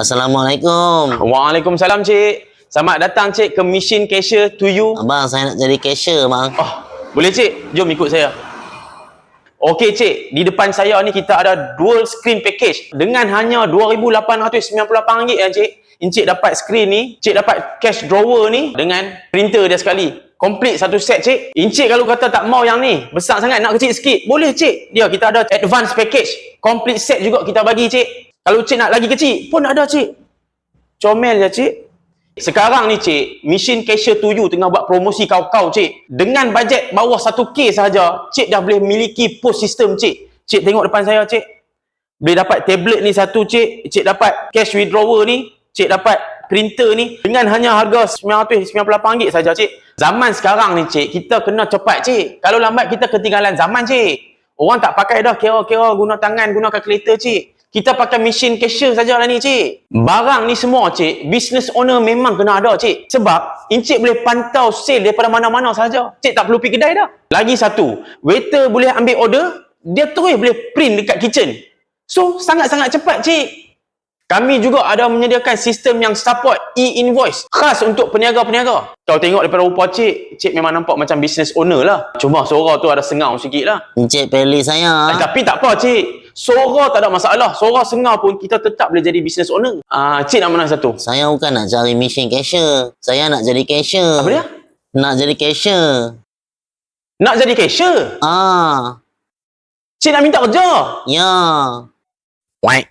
Assalamualaikum. Waalaikumsalam cik. Selamat datang cik ke Mission Cashier to you. Abang, saya nak jadi cashier, bang. Oh, boleh cik? Jom ikut saya. Okey cik, di depan saya ni kita ada dual screen package dengan hanya RM2,898 ya cik. Encik dapat screen ni, cik dapat cash drawer ni dengan printer dia sekali. Complete satu set cik. Encik kalau kata tak mau yang ni, besar sangat nak kecil sikit, boleh cik. Dia kita ada advance package. Complete set juga kita bagi cik. Kalau cik nak lagi kecil pun ada cik. Comel je cik. Sekarang ni cik, Mission Cashier to you tengah buat promosi kau-kau cik. Dengan bajet bawah 1K sahaja, cik dah boleh miliki post system cik. Cik tengok depan saya cik. Boleh dapat tablet ni satu cik. Cik dapat cash withdrawal ni. Cik dapat printer ni. Dengan hanya harga RM998 saja cik. Zaman sekarang ni cik, kita kena cepat cik. Kalau lambat kita ketinggalan zaman cik. Orang tak pakai dah kira-kira guna tangan, guna kalkulator cik. Kita pakai mesin cashier saja lah ni cik. Barang ni semua cik, business owner memang kena ada cik. Sebab encik boleh pantau sale daripada mana-mana saja. Cik tak perlu pergi kedai dah. Lagi satu, waiter boleh ambil order, dia terus boleh print dekat kitchen. So, sangat-sangat cepat cik. Kami juga ada menyediakan sistem yang support e-invoice khas untuk peniaga-peniaga. Kau tengok daripada rupa cik, cik memang nampak macam business owner lah. Cuma suara tu ada sengau sikit lah. Encik pilih saya. Eh, tapi tak apa cik. Suara tak ada masalah. Suara sengau pun kita tetap boleh jadi business owner. Ah, cik nak mana satu? Saya bukan nak cari mission cashier. Saya nak jadi cashier. Apa dia? Nak jadi cashier. Nak jadi cashier? Ah, Cik nak minta kerja? ya. Wait.